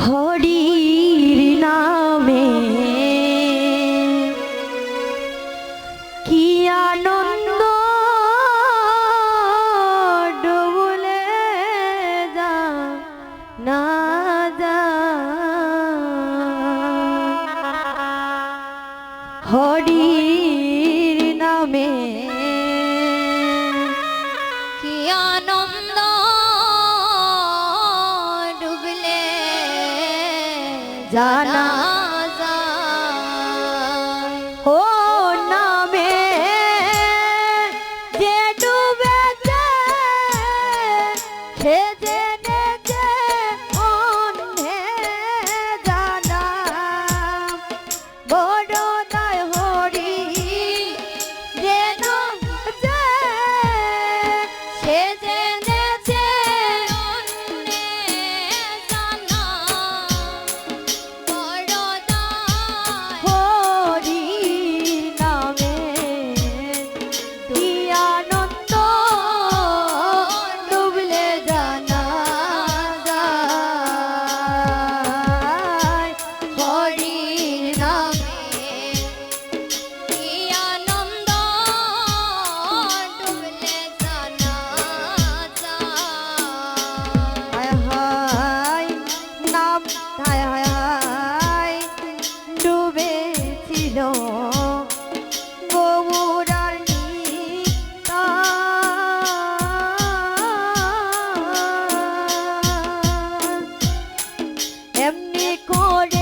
হরির নামে। কি আনন্দ ডুবলে যা না যা। হরির নামে। কি আনন্দ না এমনি করে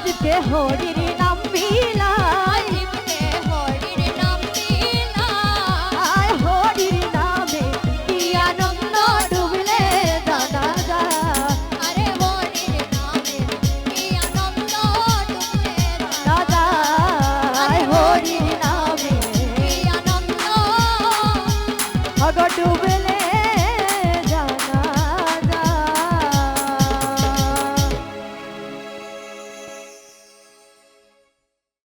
রাজকে হরির নাম মিলাই জীবকে হরির নাম দিলাম হরির নামে কি আনন্দ ডুবলে দাদা যা আরে হরির নামে কি আনন্দ ডুবলে দাদা আয় হরির নামে। কি আনন্দ অগ ডুবে